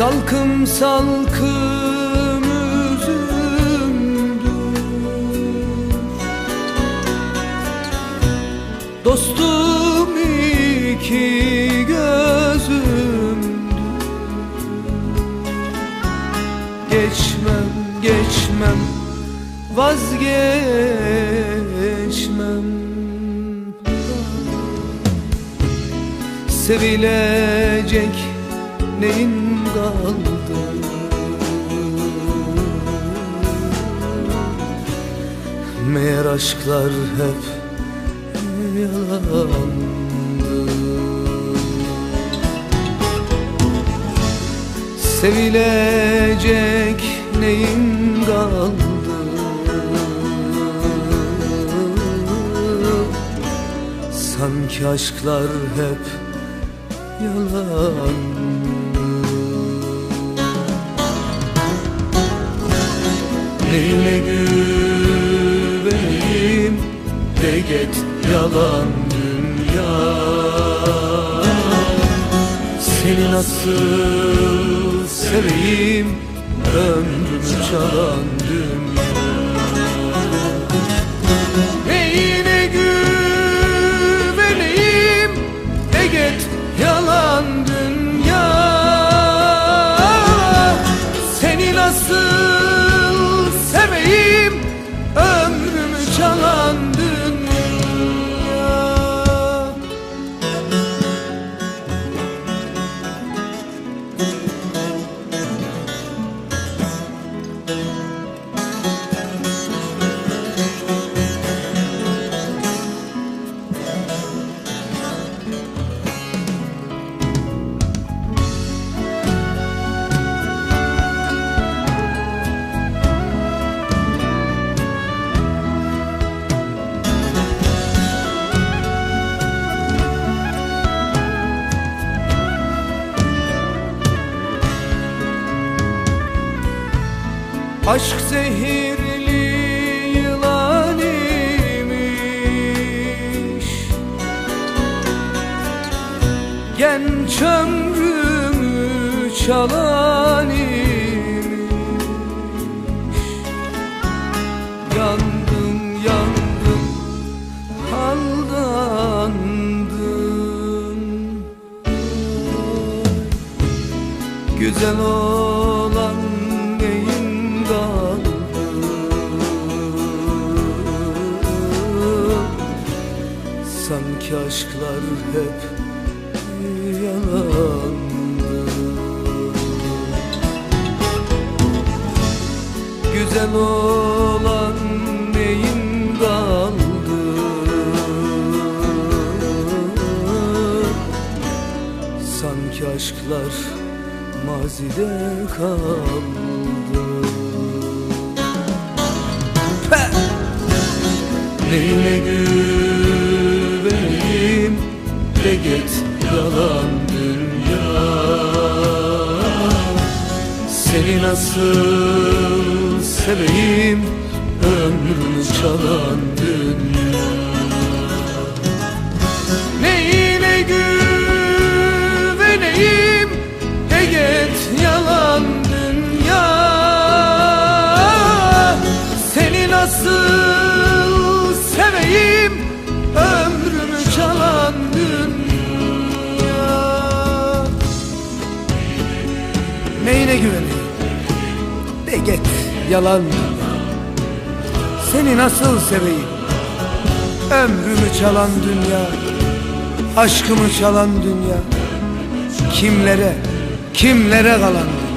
Salkım salkım üzümdür Dostum iki gözümdür Geçmem geçmem vazgeçmem. Sevilecek neyin kaldı Meğer aşklar hep yalandı Sevilecek neyin kaldı? Sanki aşklar hep yalan Neyine güveneyim de get yalan dünya. Seni nasıl seveyim? Ömrümü çalan dünya Aşk zehirli yılan imiş. Genç ömrümü çalan imiş. Yandım yandım aldandım Güzel olan Aşklar hep yalandı Güzel olan neyin kaldı? Sanki aşklar mazide kaldı! Neyine güveneyim de git yalan dünya. Seni nasıl seveyim ömrümü çalan dünya Neyine güveneyim de git yalan. Seni nasıl seveyim? Ömrümü çalan dünya Aşkımı çalan dünya. Kimlere, kimlere kalan dünya